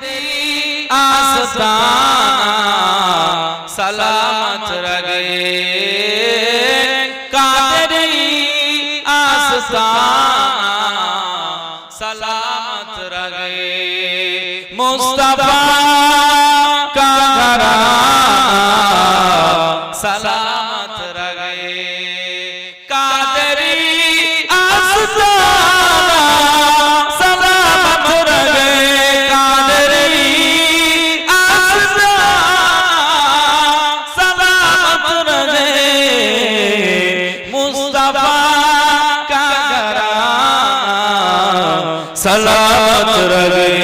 आस्ताना सलामत सलामत रगे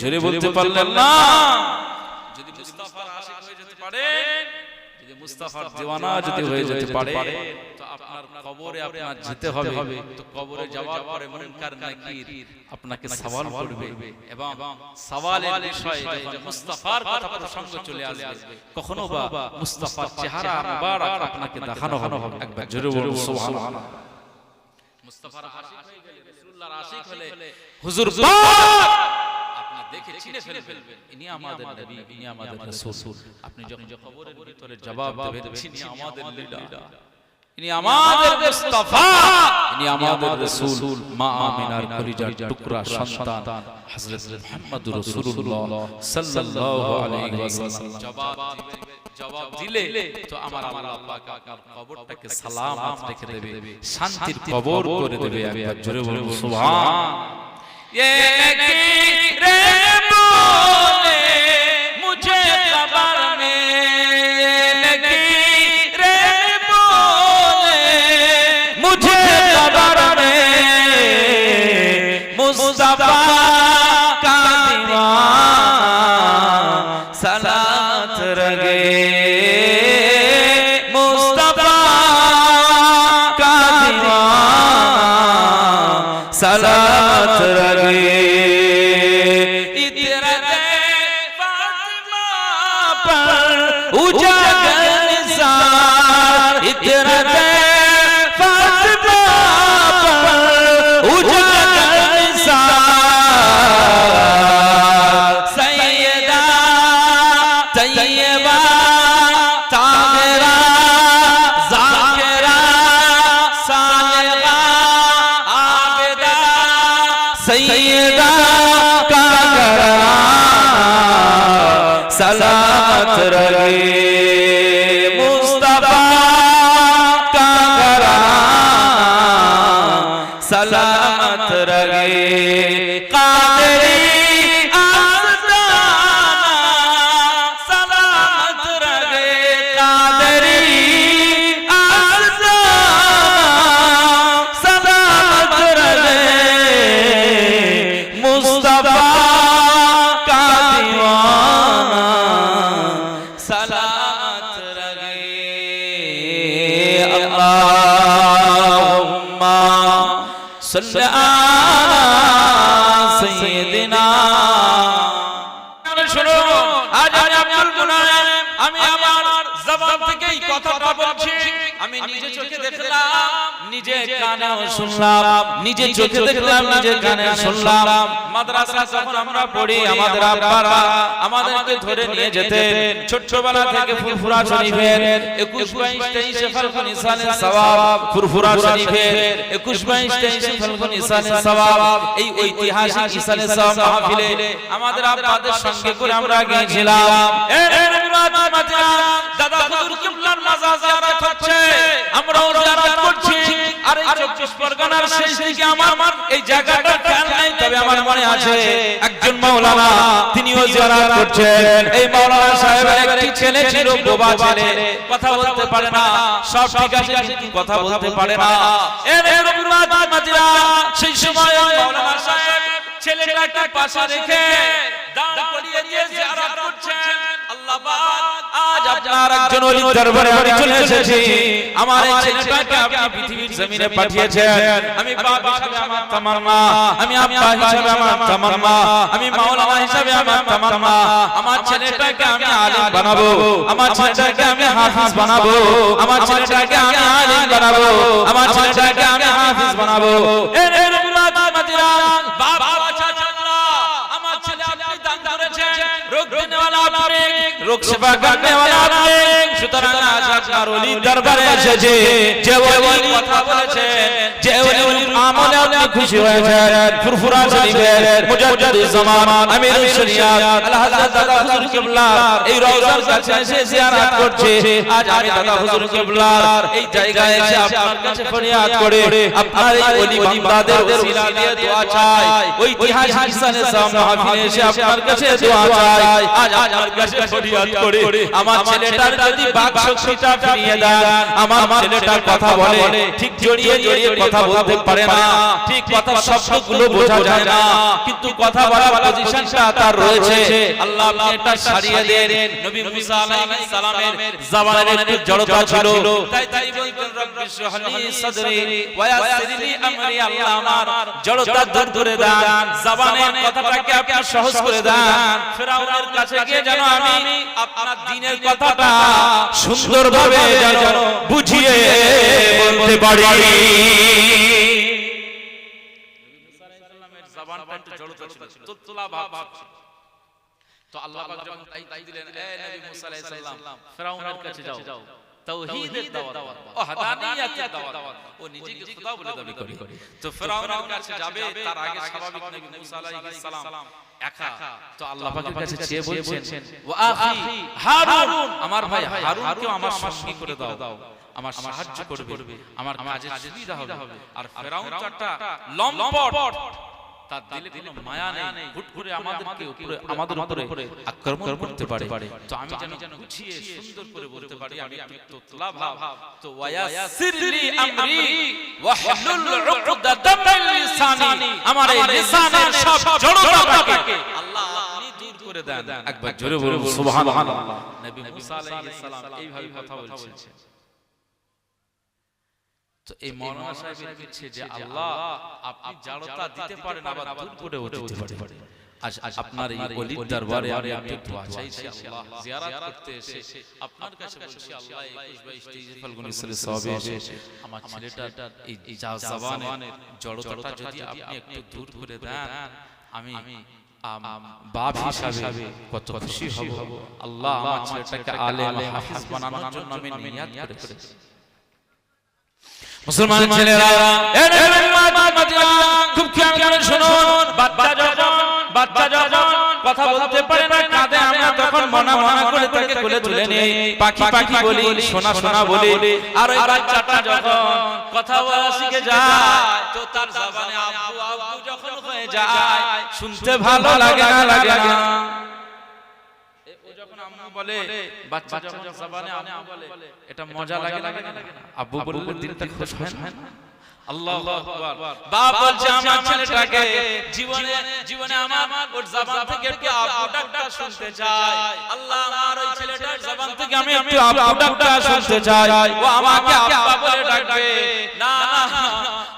জোরে বলতে পারলেন না যদি মুস্তাফার আশিক হয়ে যেতে পারে যদি মুস্তাফার দিওয়ানা যদি হয়ে যেতে পারে তো আপনার কবরে আপনার যেতে হবে তো কবরে যাওয়ার পরে মুনকার নাকির আপনাকে সওয়াল করবে এবং সওয়ালের বিষয় যখন মুস্তাফার কথা প্রসঙ্গ চলে আসবে কখনো বা মুস্তাফার চেহারা মুবারক আপনাকে দেখানো হবে একবার জোরে বলুন সুবহানাল্লাহ। মুস্তাফার আশিক হয়ে রাসূলুল্লাহর আশিক হলে হুজুর পাক আপনি দেখে চিনে ফেলবেন। ইনি আমাদের নবী ইনি আমাদের রাসূল। আপনি যখন কবরের ভিতরে জবাব দেবেন ইনি আমাদের লিডার ইনি আমাদের মুস্তাফা ইনি আমাদের রাসূল মা আমিনার কলিজার টুকরা সন্তান হযরত মুহাম্মদুর রাসূলুল্লাহ সাল্লাল্লাহু আলাইহি ওয়াসাল্লাম। জবাব জবাব দিলে তো আমার আল্লাহ পাক কবরটাকে সালামত রেখে দেবে। শান্তির কবর করে দেবে একবার জোরে বলুন সুবহান। এক রে মনে रगे আমি আমার জবান থেকে এই কথাটা বলছি। আমি নিজে চোখে দেখলাম নিজে কানে শুনলাম নিজে চোখে দেখলাম নিজে কানে শুনলাম মাদ্রাসা যখন আমরা পড়ি আমাদের আব্বারা আমাদেরকে ধরে নিয়ে যেতেন ছোট্টবেলা থেকে ফুরফুরা শরীফের 21 22 23 ফাল্গুন ইসানের সওয়াব ফুরফুরা শরীফের 21 22 23 ফাল্গুন ইসানের সওয়াব এই ঐতিহাসিক ইসানের সওয়াব মাহফিলে আমাদের আব্বাদের সঙ্গে করে আমরা গিয়েছিলাম এ রবিবার মাতিরা দাদা হুজুর কিবলার মাজার জিয়ারত হচ্ছে আমরাও জিয়ারত করছি আর এই 24 পরগনার শেষ দিকে আমার আমার এই জায়গাটা খেয়াল নাই তবে আমার মনে আছে একজন মাওলানা তিনিও জিয়ারত করছেন। এই মাওলানা সাহেবের একটি ছেলে ছিল বোবা ছেলে। কথা বলতে পারে না সব ঠিক আছে কিন্তু কথা বলতে পারে না। এর রবিবার মাতিরা সেই সময় মাওলানা সাহেব ছেলেটাকে পাশে রেখে দাঁড় করিয়ে দিয়ে জিয়ারত করছেন। আল্লাহ আপনার একজন ওলির দরবারে আমি চলে এসেছি। আমার এই ছেলেটাকে আপনি পৃথিবীর জমিনে পাঠিয়েছেন। আমি বাপ হিসেবে আমার তামান্না। আমি আব্বা হিসেবে আমার তামান্না। আমি মাওলানা হিসেবে আমার তামান্না। আমার ছেলেটাকে আমি আলিম বানাবো। আমার ছেলেটাকে আমি হাফিজ বানাবো। আমার ছেলেটাকে আমি আলিম বানাবো। আমার ছেলেটাকে আমি হাফিজ বানাবো। এর রোগ সেবা করনেওয়ালা আপনি সুতরাং আজ আপনার ওলি দরবারে এসেছে যে ওলি কথা বলেছেন যে ওলি আমলে আপনি খুশি হয়েছেন ফুরফুরা শরীফের মুজাদ্দিদ জামান আমিরুল শরিয়াত আল্লাহ হযরত দাদা হুজুর কিবলার এই রওজার কাছে এসে জিয়ারত করছে আজ আমি দাদা হুজুর কিবলার এই জায়গায় এসে আপনার কাছে ফরিয়াদ করে আপনার এই ওলি বান্দাদের ওসিলা দিয়ে দোয়া চাই ঐতিহাসিক স্থানে সাম মাহফিলে এসে আপনার কাছে দোয়া চাই আজ আপনার কাছে ফরিয়াদ করে। আমার ছেলেটার যদি বাক শক্তিটা ফিরিয়ে দেন আমার ছেলেটা কথা বলে ঠিক জড়িয়ে জড়িয়ে কথা বলতে পারে না ঠিক কথা শব্দগুলো বোঝা যায় না কিন্তু কথা বলার পজিশনটা তার রয়েছে। আল্লাহ আপনি এটা সারিয়ে দেন। নবী মুসা আলাইহিস সালামের জবানের একটু জড়তা ছিল। তাই তাই বলতেন রব্বি শরহলি সাদরি। ওয়া ইয়াসসিরলি আমরি আল্লাহ আমার জড়তা দূর করে দেন। জবানের কথাটাকে আপনি সহজ করে দেন। ফেরাউনের কাছে গিয়ে যেন আমি আপনার দিনের কথাটা সুন্দরভাবে যেন বুঝিয়ে বলতে পারি। তো আল্লাহ পাক যখন তাই দিলেন এ নবী মুসা আলাইহিস সালাম ফেরাউনের কাছে যাও। তাওহীদের দাওয়াত ও হাদানিয়াতের দাওয়াত। ও নিজেকে খোদা বলে দাবি করে। তো ফেরাউনের কাছে যাবে তার আগে স্বাভাবিক নবী মুসা আলাইহিস সালাম। একা। তো আল্লাহ পাকের কাছে চেয়ে বলছেন ওয়া আখি হারুন আমার ভাই হারুনকেও আমার সঙ্গী করে দাও আমার সাহায্য করবে আমার কাজে সুবিধা হবে। আর ফেরাউন চারটা লম্পট। তার দিলে কোনো মায়া নেই। হুট করে আমাদেরকে উপরে আমাদের উপরে আক্রমণ করতে পারে। তো আমি যেন গুছিয়ে সুন্দর করে বলতে পারি আমি একটু তোলা ভাব। তো ওয়ায়াসিরলি আমরি ওয়াহলুল উকদাতাম মিন লিসানি। আমার এই লিসানের সব জড়তাটাকে আল্লাহ আপনি দূর করে দেন। একবার জোরে বলুন সুবহানাল্লাহ। নবী মুসা আলাইহিস সালাম এইভাবে কথা বলছেন। তো এই মৌলানা সাহেবের ইচ্ছে যে আল্লাহ আপনি জাড়তা দিতে পারেন আবার দূর করে দিতে পারেন আজ আজ আপনার এই ওলির দরবারে আমি একটু দোয়া চাইছি আল্লাহ জিয়ারত করতে এসে আপনার কাছে বলছি আল্লাহ 21 22 23 ফাল্গুন ইসলে সবে এসে আমার ছেলেটা এই যা জবানের জড়তাটা যদি আপনি একটু দূর করে দেন আমি বাপ হিসাবে কত খুশি হব। আল্লাহ আমার ছেলেটাকে আলেম হাফিজ বানানোর জন্য আমি নিয়াত করেছি মুসলমান ছেলেরা খুব খেয়াল করে শুনুন। বাচ্চা যখন বাচ্চা যখন কথা বলতে পারে না কাঁদে আমরা তখন মনা মনা করে তাকে কোলে তুলে নেই। পাখি পাখি বলি সোনা সোনা বলি। আর ওই বাচ্চাটা যখন কথা বলা শিখে যায় তো তার জবানে আব্বু আব্বু যখন হয়ে যায় শুনতে ভালো লাগে না লাগে না। আম্মু বলে বাচ্চা যখন জবানে আম্মু বলে এটা মজা লাগে লাগে না আব্বু বললে দিনটা খুশ হয় না আল্লাহু আকবার বাপ বলছে আমার ছেলেটাকে জীবনে জীবনে আমার ওর জবান থেকে একটু আব্বু শুনতে চাই আল্লাহ আমার ওই ছেলেটার জবান থেকে আমি একটু আব্বু শুনতে চাই ও আমাকে আব্বা বলে ডাকবে না না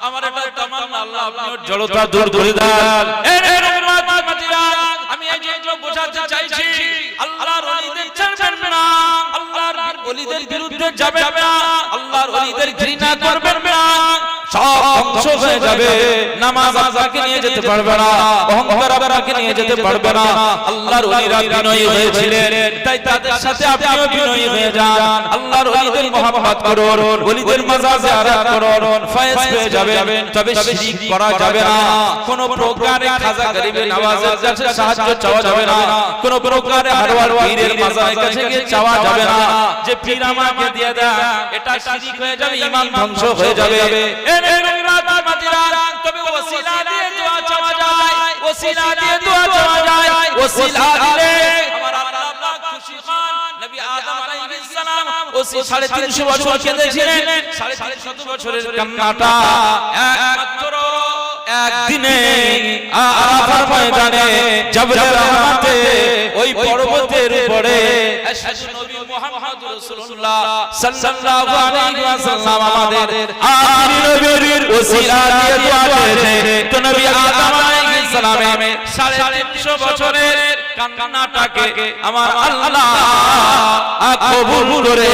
আমার এটা তামান্না আল্লাহ আপনি জড়তা দূর করে দেন ওলিদের বিরুদ্ধে যাবেন না। আল্লাহর ওলিদের ঘৃণা করবেন না। সব ধ্বংস হয়ে যাবে। নামাজ আপনাকে নিয়ে যেতে পারবে না। অহংকার আপনাকে নিয়ে যেতে পারবে না। আল্লাহর ওলিরা বিনয়ী হয়েছিলেন। তাই তাদের সাথে আপনিও বিনয়ী হয়ে যান। আল্লাহর ওলিদের মহব্বত করুন। ওলিদের মাজার জিয়ারত করুন। ফয়েজ পেয়ে যাবেন। তবে শিরক করা যাবে না। কোন প্রকারে খাজা গরিবে নওয়াজের কাছে সাহায্য চাওয়া যাবে না। কোন প্রকারে হারওয়ার পীরের মাজারের কাছে গিয়ে চাওয়া যাবে না যে পীর আমাকে দিয়ে দেয় এটা শিরক হয়ে যাবে ঈমান ধ্বংস হয়ে তবে ওসিলা দিয়ে দোয়া চাওয়া যায় ওসিলা দিয়ে দোয়া চাওয়া যায় ওসিলা দিলে আমার আল্লাহ পাক খুশি হন নবী আদম আলাইহিস সালাম ওসি 350 বছর কেঁদেছিলেন 350 বছরের কান্নাটা একমাত্র একদিনে ওই পর্বতের উপরে নবী রাসূলুল্লাহ সাল্লাল্লাহু আলাইহি ওয়াসাল্লাম আমাদের আখির নবীর ওসিলা দিয়ে দোয়া করেছে। তো নবী আদম আলাইহিস সালামের 350 বছরের কান্নাটাকে আমার আল্লাহ কবুল করে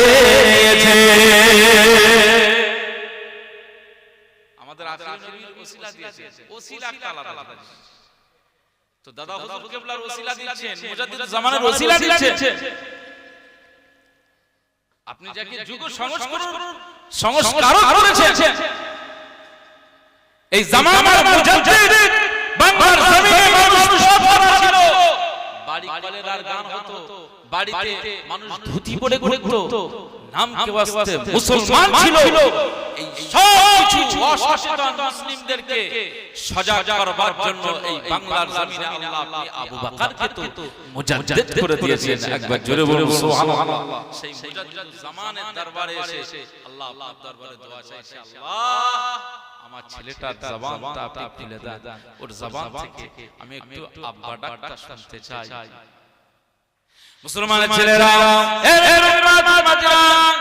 আমাদের আখির নবীর ওসিলা দিয়েছে। ওসিলা আলাদা তো দাদা হুজুর কেবলার ওসিলা দিচ্ছেন মুজাদ্দিদ জামানের ওসিলা দিচ্ছেন। আপনি যাকে যুগ সংস্কার সংস্কার করেছেন। এই জামানার মুজাদ্দিদ বাংলার জমিনে মানুষ ছিল। বাড়ি কলের গান হতো। বাড়িতে মানুষ ধুতি পরে ঘুরতো। নাম কে ওয়াস্তে মুসলমান ছিল। এই সব কিছু অসচেতন মুসলিমদেরকে সজাগ করবার জন্য এই বাংলার জমিনে আল্লাহ আপনি আবু বকরকে তো মুজাদ্দিদ করে দিয়েছেন একবার। জোরে বলুন সুবহানাল্লাহ। সেই মুজাদ্দিদ জামানের দরবারে এসে আল্লাহ আপনার দরবারে দোয়া চাইছে। আল্লাহ আমার ছেলেটার জবানটা আপনি খুলে দেন। ওর জবান থেকে আমি একটু আব্বা ডাকটা শুনতে চাই। মুসলমানের ছেলেরা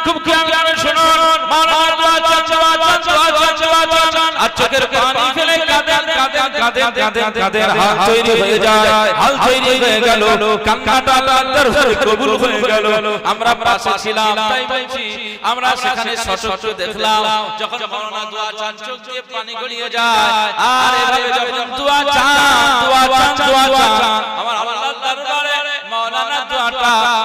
খুব খেয়াল করে শুনুন মাওলানা দোয়া চান দোয়া চান দোয়া চান দোয়া চান আর চোখের পানি ফেলে কাঁদেন কাঁদেন কাঁদেন কাঁদেন কাঁদেন হাল তৈরি হয়ে যায় হাল তৈরি হয়ে গেল কান্নাটা আল্লাহর দরবারে কবুল হয়ে গেল আমরা পাশে ছিলাম তাই বলছি আমরা সেখানে সশস্ত্র দেখলাম যখন মাওলানা দোয়া চান চোখ দিয়ে পানি গড়িয়ে যায় আর এভাবে যখন দোয়া চান দোয়া চান দোয়া চান আমার আল্লাহর দরবারে মাওলানা দোয়াটা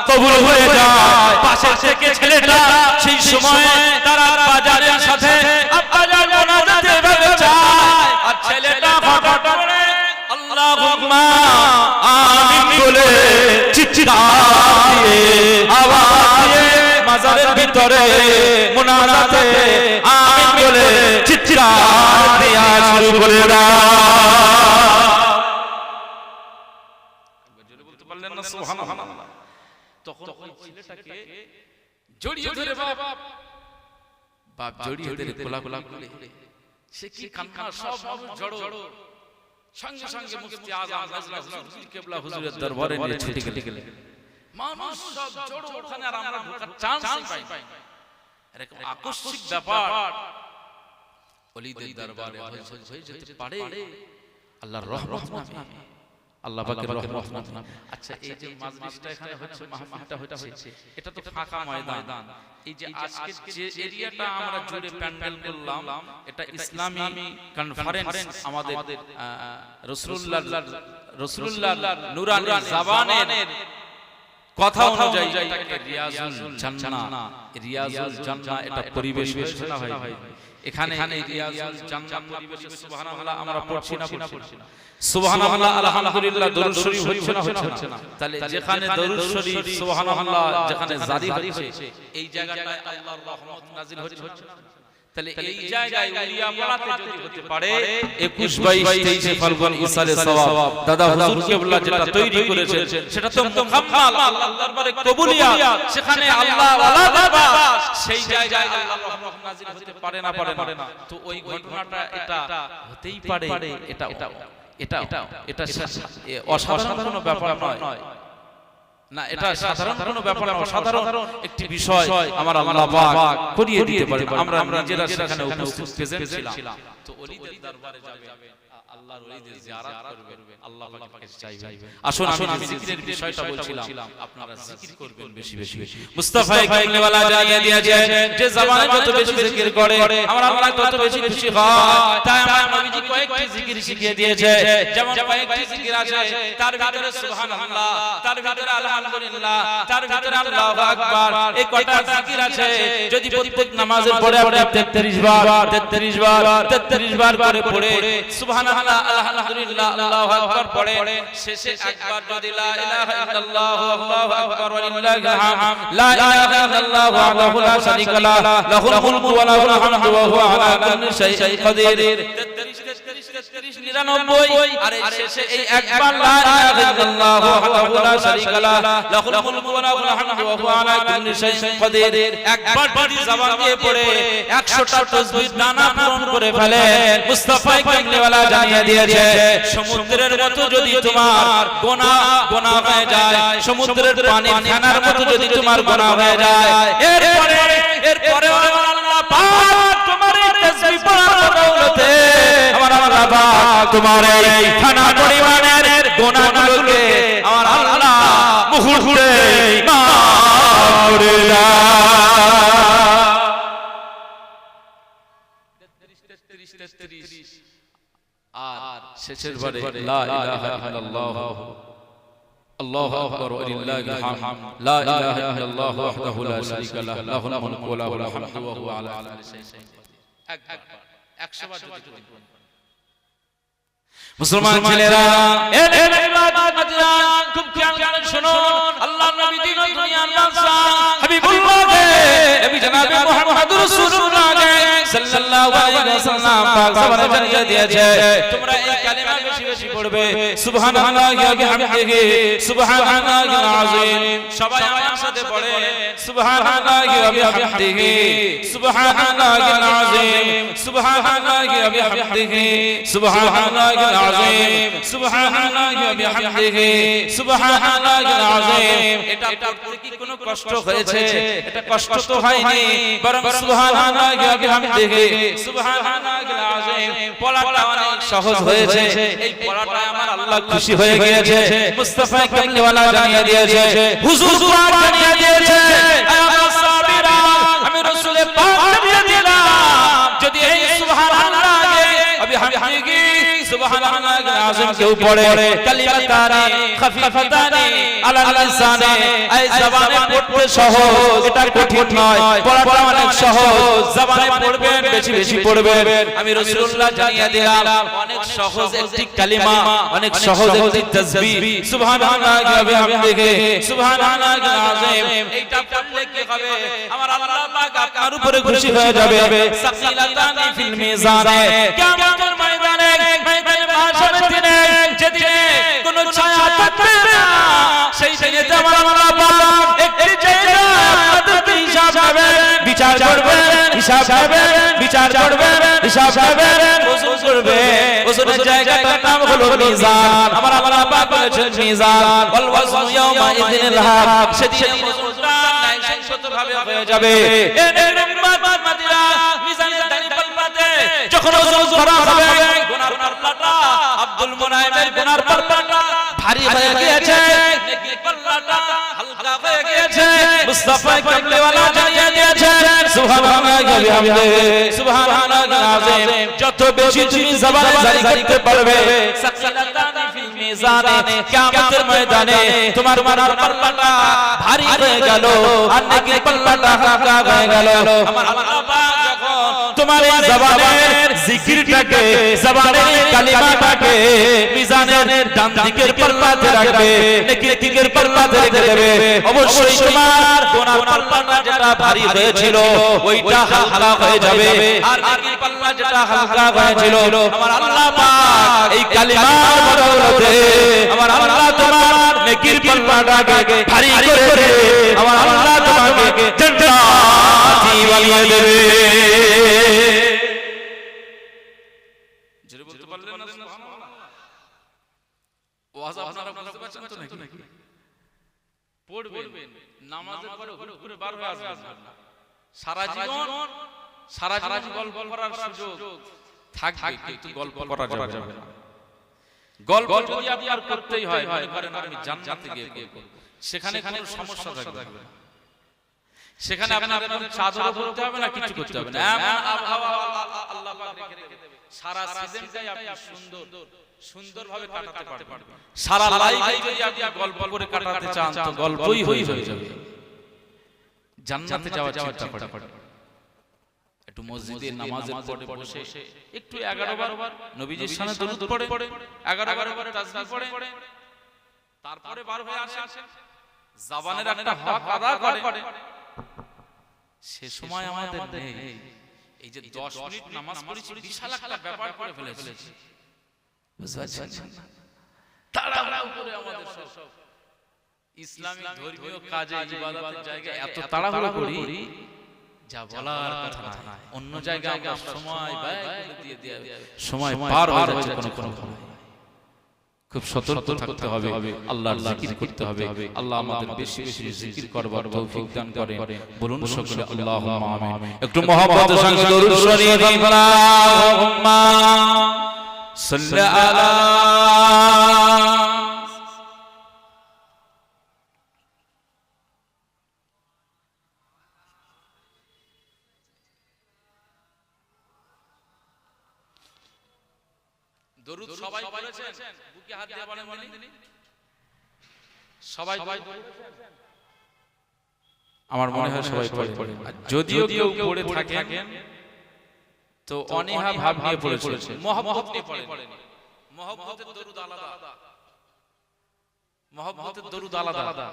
কবুল হয়ে যায়। পাশে থেকে ছেলেটা সেই সময় তারা বাজারের সাথে ছেলেটা হঠাৎ করে আল্লাহুম্মা বলে চিৎকার মাজারের ভিতরে মোনাজাতে আমিন শুরু করে জোরে তখন ওই ছেলেটাকে জড়িয়ে ধরে বাপ। বাপ। জড়িয়ে ধরে কোলা কোলা করে। সে কি কান্না সব মানুষ জড়ো। সঙ্গে সঙ্গে মুফতি আযম নাজলা হুজুর কিবলা হুজুরের দরবারে নিয়ে ছুটে গেলে। মানুষ সব জড়ো ওখানে আর আমরা ঢোকার চান্স পাই এরকম আকস্মিক ব্যাপার। ওলিদের দরবারে হয়ে- হয়ে যেতে পারে। আল্লাহর রহমত নামে। আল্লাহ পাকের রহমত। নামে আচ্ছা এই যে মাজলিসটা এখানে হচ্ছে মাহফিলটা হচ্ছে এটা তো ফাঁকা ময়দান। এই যে আজকে যে এরিয়াটা আমরা জুড়ে প্যান্ডেল করলাম এটা ইসলামী কনফারেন্স আমাদের রাসূলুল্লাহ রাসূলুল্লাহ নূরানি জাবানের কথা অনুযায়ী এটাকে রিয়াজুল জান্নাহ। রিয়াজুল জান্নাহ এটা পরিবেশ না ভাই এখানে এই রিয়াজুল জান্নাহ পরিবেশে সুবহানাল্লাহ আমরা পড়ছি না পড়ছি না সুবহানাল্লাহ আলহামদুলিল্লাহ দরুদ শরীফ হচ্ছে না হচ্ছে না। তাহলে যেখানে দরুদ শরীফ সুবহানাল্লাহ যেখানে জারি হচ্ছে এই জায়গাটায় আল্লাহর রহমত হচ্ছে। হচ্ছে। না? তাহলে এই জায়গায় উলিয়া হতে পারে 21 22 23 ফাল্গুন ইসালে সওয়াব। দাদা হুজুর কেবলা যেটা তৈরি করেছেন সেটা তো মুকাম্মাল আল্লাহর দরবারে কবুলিয়াত। সেখানে আল্লাহ ওয়ালা দরবার সেই জায়গায় আল্লাহর রহমত নাজিল হতে পারে না পারে না। তো ওই ঘটনাটা এটা হতেই পারে এটা এটা এটা এটা অসাধারণ ব্যাপার নয়। না এটা সাধারণ কোনো ব্যাপার না সাধারণ একটি বিষয় আমার আল্লাহ পাক করিয়ে দিতে পারে আমরা নিজেরা সেখানে উপস্থিত ছিলাম। তো ওলিদের দরবারে আল্লাহর ওলিদের জিয়ারত করবেন। আল্লাহ পাকের চাইবেন। আসুন আসুন আমি জিকিরের বিষয়টা বলছিলাম। আপনারা জিকির করবেন বেশি বেশি মুস্তাফা কামলিওয়ালা জানিয়ে দিয়েছে যে জবানে যত বেশি জিকির করে আমার আল্লাহ তত বেশি খুশি হয় তাই আমার নবীজি কয়েকটি জিকির শিখিয়ে দিয়েছে। যেমন কয়েকটি জিকির আছে তার ভিতরে সুবহানাল্লাহ তার ভিতরে আলহামদুলিল্লাহ তার ভিতরে আল্লাহু আকবার এই কয়টা জিকির আছে যদি প্রত্যেক নামাজের পরে আপনি 33 বার 33 বার 33 বার করে পড়ে সুবহানাল্লাহ আলহামদুলিল্লাহ, আল্লাহু আকবার পড়ে, শেষে একবার যদি লা ইলাহা ইল্লাল্লাহ, আল্লাহু আকবার ওয়ালিল্লাহিল হামদ লা ইলাহা ইল্লাল্লাহ ওয়াহদাহু লা শারীকা লাহ, লাহুল মুলকু ওয়া লাহুল হামদু ওয়া হুয়া আলা কুল্লি শাইইন কাদির। 99 আর এই শেষে এই একবার লা ইলাহা ইল্লাল্লাহ ওয়াহদাহু লা শারীকা লাহ লাহুল মুলকু ওয়া লাহুল হামদু ওয়া হুয়া আলা কুল্লি শাইইন কাদির। একবার যদি জবান দিয়ে পড়ে 100টা তাসবিহ নানা পূরণ করে ফেলে মুস্তাফা কামলিওয়ালা জানিয়ে দিয়েছে সমুদ্রের মতো যদি তোমার গোনাহ হয়ে যায় সমুদ্রের পানি ফেনার মতো যদি তোমার গোনাহ হয়ে যায় এরপরে এরপরে আল্লাহ পাক তোমার এই তাসবিহ পড়ার বদৌলতে আমার আল্লাহ পাক তোমার এই পরিমাণের গোনাহগুলোকে আমার আল্লাহ মুহূর্তে আর শেষের বারে লা ইলাহা ইল্লাল্লাহ। কুল্লি শাইইন একবার 100 বার যদি পড়েন মুসলমান ছেলেরা এ এ মাদিনা খুব খেয়াল করে শুনুন আল্লাহর নবী দিন ও দুনিয়ার বাদশা হাবিবুল্লাহ নবী জনাবে মুহাম্মদুর রাসূলুল্লাহ সাল্লাল্লাহু আলাইহি ওয়াসাল্লাম পাক জন্য দিয়েছে তোমরা এই কালেমা বেশি বেশি পড়বে সুবহানাল্লাহি ওয়া বিহামদিহি সুবহানাল্লাহিল আযীম সবাই আমার সাথে পড়ে সুবহানাল্লাহি ওয়া বিহামদিহি সুবহানাল্লাহিল আযীম সুবহানাল্লাহি ওয়া বিহামদিহি সুবহানাল্লাহিল আযীম সুবহানাল্লাহি ওয়া বিহামদিহি সুবহানাল্লাহিল আযীম এটা কি কোনো কষ্ট হয়েছে এটা কষ্ট তো হয়নি বরং সুবহানাল্লাহি ওয়া বিহামদিহি সুবহানাল্লাহিল আযীম পড়াটা অনেক সহজ হয়েছে এই পড়াটা আমার আল্লাহ খুশি হয়ে গিয়েছে। মুস্তাফা কামলিওয়ালা জানিয়ে দিয়েছে হুজুর কুরআন জানিয়ে দিয়েছে। আমার সাহাবীরা আমি রাসূলের পাক জানিয়ে দিলাম। যদি এই সুবহানাল্লাহ আবি হামদিহি সুবহানাল্লাহিল আযীম কেউ পড়ে কালিমাতানি খাফিফাতানি আলা লিসানে এই জবানে পড়তে সহজ এটা কঠিন নয় পড়াটা অনেক সহজ জবানে পড়বেন বেশি বেশি পড়বেন আমি রাসূলুল্লাহ জানিয়ে দিলাম অনেক সহজ একটি কালিমা অনেক সহজ একটি তাসবিহ সুবহানাল্লাহি ওয়া বিহামদিহি সুবহানাল্লাহিল আযীম এইটা পড়লে কি হবে? আমার আল্লাহ পাক আপনার উপরে খুশি হয়ে যাবে। সাকিলাতানি ফিল মিজানে। কিয়ামতের ময়দানে ময়দানে মাহশারের দিনে যেদিনে কোনো ছায়া থাকবে না সেই দিনে আমার আল্লাহ পাক একটি জায়গায় আপনাদেরকে হিসাব নেবেন বিচার করবেন হিসাব নেবেন বিচার করবেন হিসাব নেবেন ওযু করবেন ওযুর জায়গাটার নাম হলো মিজান আমার আল্লাহ পাক বলেছেন মিজান ওয়াল ওয়াজনু ইয়াওমা ইযিনিল হক সেদিন ওযুটা ন্যায় হয়ে যাবে এ উম্মত মাদিরা আব্দুল মুনাইমের গুনার পাল্লাটা ভারী হয়ে গিয়েছে। নেকি পাল্লাটা হালকা হয়ে গিয়েছে মুস্তাফা কামলিওয়ালা জানিয়ে দিয়েছে সুবহানাল্লাহি ওয়া বিহামদিহি সুবহানাল্লাহিল আযীম যত বেশি তুমি জবানে জারি করতে পারবে সাকসালাতানি ফিল মিজানে কিয়ামতের ময়দানে তোমার মানার পাল্লাটা ভারী হয়ে গেল আর নেকি পাল্লাটা হালকা হয়ে গেল আমার আল্লাহ পাক যখন তোমার জবানের জিকিরটাকে জবানের কালিমাটাকে মিজানের ডান দিকের পাল্লাতে রাখবে নেকি দিকের পাল্লাতে রেখে দেবে। অবশ্যই তোমার গোনার পাল্লাটা যেটা ভারী হয়েছিল ওইটা হালকা হয়ে যাবে। আর নেকির পাল্লা যেটা হালকা হয়েছিল আমার আল্লাহ পাক এই কালিমার বদৌলতে আমার আল্লাহ তোমার নেকির পাল্লাটাকে ভারী করে আমার আল্লাহ বানিয়ে দেবে। বলতে পারলেন না ওয়াজ আপনারা বুঝতে পারছেন তো নাকি? পড়বেন নামাজের পরে হুট বার হয়ে আসবেন সারা জীবন সারা জীবন গল্প করার সুযোগ থাকবে কিন্তু গল্প করা যাবে না। গল্প যদি আপনার করতেই হয় মনে করেন আমি জান্নাতে গিয়ে সেখানে কোনো সমস্যা থাকবে না। সেখানে আপনার চাদরও করতে হবে না কিছু করতে হবে না। এমন আবহাওয়া আল্লাহ পাক রেখে দেবে। সারা সিজনটাই আপনি সুন্দর সুন্দরভাবে কাটাতে পারবেন। সারা লাইফে যদি আপনি গল্প করে কাটাতে চান তো গল্পই হয়ে যাবে। জান্নাতে একটু মসজিদে নামাজের পরে বসে একটু 11 বার নবীজির সামনে দরুদ পড়ে 11 বার তাসবিহ পড়ে তারপরে বার হয়ে আসে জাবানের একটা হক আদা করে সে সময় আমাদের নেই। এই যে 10 মিনিট নামাজ পড়েছি বিশাল একটা ব্যাপার করে ফেলেছি। বুঝতে পারছেন তাড়াহুড়া করে আমাদের সব। ইসলামিক ধর্মীয় কাজে ইবাদতের জায়গায় এত তাড়াহুড়া করি যা বলার কথা না অন্য জায়গায় আমরা সময় ব্যয় করে দিয়ে দিয়ে সময় পার হয়ে যাচ্ছে কোনো কোনো সময়। খুব সতর্ক থাকতে হবে আল্লাহর জিকির করতে হবে আল্লাহ আমাদের বেশি বেশি জিকির করবার তৌফিক দান করে বলুন সকলে আল্লাহুম্মা আমিন। একটু মহব্বতের সঙ্গে দরুদ শরীফ আল্লাহুম্মা সাল্লি আলা দরুদ সবাই পড়েছেন? বুকে হাত দিয়ে বলেন বলেন সবাই আমার মনে হয় সবাই পড়ে আর যদিও কেউ পড়ে থাকেন তো অনীহা ভাব নিয়ে পড়েছে মহব্বত নিয়ে পড়েন। মহব্বতের দরুদ আলাদা। মহব্বতের দরুদ আলাদা।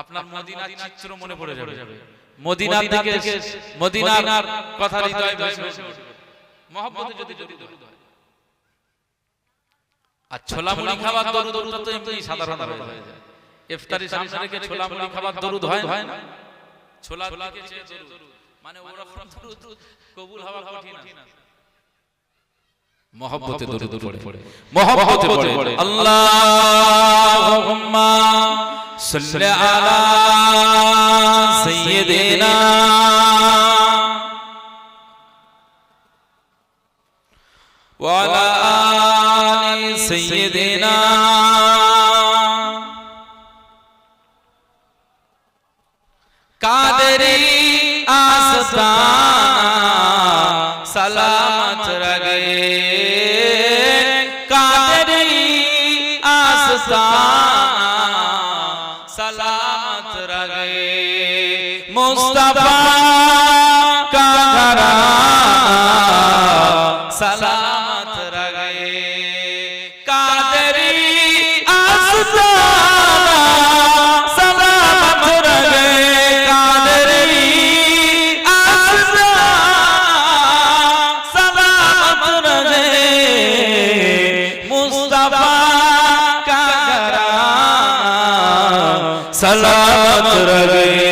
আপনার মদিনার চিত্র মনে পড়ে যাবে। মদিনার দিকে মদিনার কথা হৃদয়ে মহব্বতে যদি যদি দরুদ হয়। আর ছোলা মুড়ি খাবার দরুদ ওটা তো এমনি সাধারণ হয়ে যায়। ইফতারি সামনে রেখে ছোলা মুড়ি খাবার দরুদ হয় না? ছোলা দিকে চেয়ে দরুদ। মানে ওরকম দরুদ কবুল হওয়া কঠিন আছে। মহব্বতে দরুদ পড়ে। মহব্বতে পড়ে। আল্লাহুম্মা সাল্লি আলা সাইয়্যিদিনা سيدنا सलामत रगे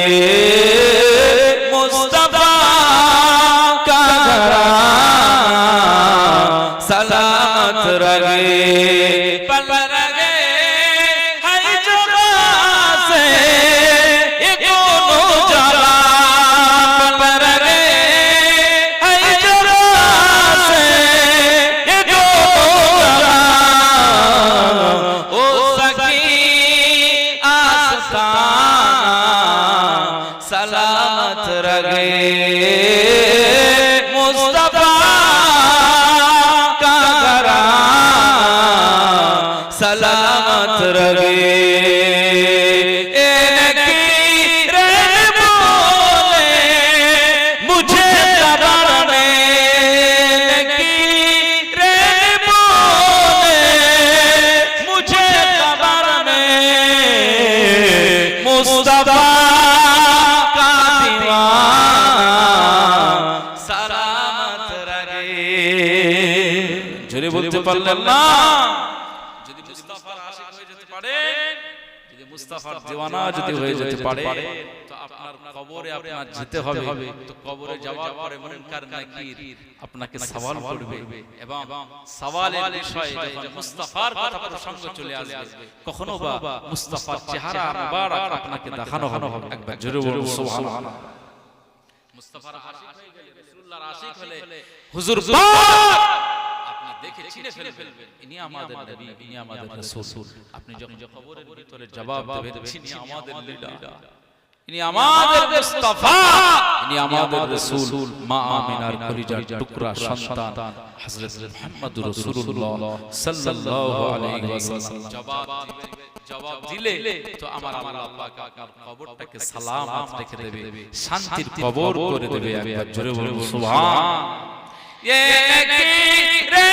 পারলেন না। যদি মুস্তাফার আশিক হয়ে যেতে পারে যদি মুস্তাফার দিওয়ানা যদি হয়ে যেতে পারে তো আপনার কবরে আপনার যেতে হবে। তো কবরে যাওয়ার পরে মুনকার নাকির আপনাকে সওয়াল করবে। এবং সওয়ালের বিষয় যখন মুস্তাফার কথা প্রসঙ্গ চলে আসবে কখনো বা মুস্তাফার চেহারা মুবারক আপনাকে দেখানো হবে। একবার জোরে বলুন সুবহানাল্লাহ। মুস্তাফার আশিক হয়ে গেলে রাসূলুল্লাহর আশিক হলে হুজুর পাক দেখে চিনে ফেলবেন। ইনি আমাদের নবী ইনি আমাদের রাসূল। আপনি যখন কবরের ভিতরে জবাব দেবেন ইনি আমাদের লিডার। ইনি আমাদের মুস্তাফা। ইনি আমাদের রাসূল। মা আমিনার কলিজার টুকরা সন্তান। হযরত মুহাম্মদুর রাসূলুল্লাহ সাল্লাল্লাহু আলাইহি ওয়াসাল্লাম। জবাব দিবেন জবাব দিলে তো আমার আল্লাহ আপনার কবরটাকে সালামত রেখে দেবে। শান্তির কবর করে দেবে একবার। জোরে বলুন সুবহান Y aquí repone.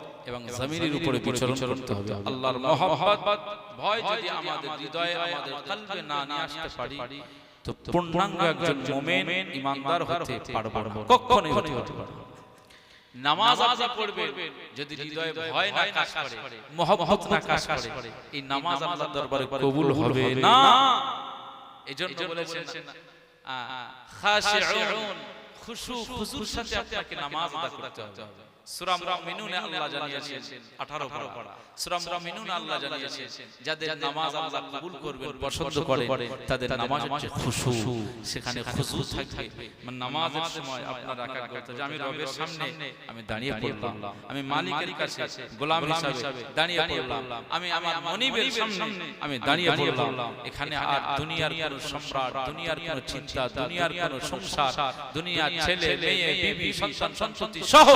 এবং জমিনের উপরে বিচরণ করতে হবে। আল্লাহর মহব্বত ভয় যদি আমাদের হৃদয়ে আমাদের কলবে না নিয়ে আসতে পারি তো পূর্ণাঙ্গ একজন মুমিন ইমানদার হতে পারব না। কখনোই হতে পারব নামাজ আপনি পড়বেন। যদি হৃদয়ে ভয় না কাজ করে মহব্বত না কাজ করে এই নামাজ আল্লাহর দরবারে কবুল হবে। না! এজন্য বলেছেন খাশিউন খুশু খুশুর সাথে আপনাকে নামাজ আদা করতে হবে। সূরা মুমিনুনে আল্লাহ জানিয়েছেন 18 পারা। সূরা মুমিনুনে আল্লাহ জানিয়েছেন যাদের নামাজ আল্লাহ কবুল করবেন পছন্দ করে তাদের নামাজ হচ্ছে খুশু। সেখানে খুশু থাকবে। মানে নামাজের সময় আপনার একাগ্রতা যে আমি রবের সামনে আমি দাঁড়িয়ে পড়লাম। আমি মালিকের কাছে গোলাম হিসাবে দাঁড়িয়ে পড়লাম। আমি আমার মনিবের সামনে আমি দাঁড়িয়ে পড়লাম। এখানে আর দুনিয়ার কোনো সম্রাট দুনিয়ার কোনো চিন্তা দুনিয়ার কোনো সংসার দুনিয়ার ছেলে মেয়ে বিবি সন্তান সন্ততি সহ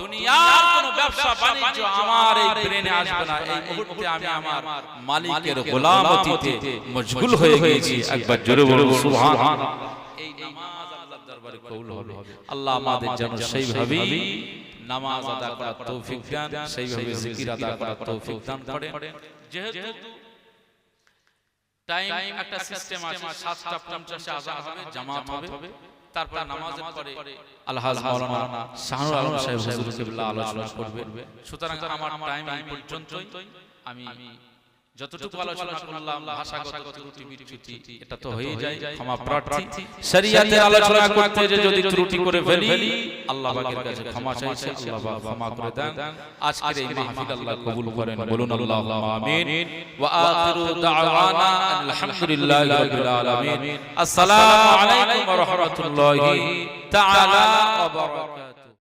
দুনিয়ার কোনো ব্যবসা বাণিজ্য আমার এই ব্রেনে আসবে না। এই মুহূর্তে আমি আমার মালিকের গোলামতিতে মশগুল হয়ে গেছি একবার জোরে বলব সুবহান এই নামাজ আল্লাহর দরবারে কবুল হবে। আল্লাহ আমাদের যেন সেইভাবেই নামাজ আদা করার তৌফিক দেন সেইভাবে জিকির আদা করার তৌফিক দান করেন। যেহেতু টাইম একটা সিস্টেম আছে 7টা 50 এ আযান হবে জামাত হবে। তারপর নামাজের পরে আলহাজ মাওলানা শাহরুল আলম সাহেব হুজুর কিবলা আলোচনা করবে। সুতরাং আমার টাইম এই পর্যন্তই। আমি যতটুকু আলোচনা করলাম ভাষাগত ত্রুটি বিচ্যুতি এটা তো হয়ে যায় ক্ষমা প্রার্থী। শরিয়াতের আলোচনা করতে যে যদি ত্রুটি করে ফেলি আল্লাহ পাকের কাছে ক্ষমা চাইছে আল্লাহ পাক ক্ষমা করে দেন। আজকের এই মাহফিল আল্লাহ কবুল করেন বলুন আল্লাহুম্মা আমিন। ওয়া আখিরু দাওয়ানা আলহামদুলিল্লাহি রাব্বিল আলামিন। আসসালামু আলাইকুম ওয়া রাহমাতুল্লাহি তাআলা ওয়া বারাকাতুহু।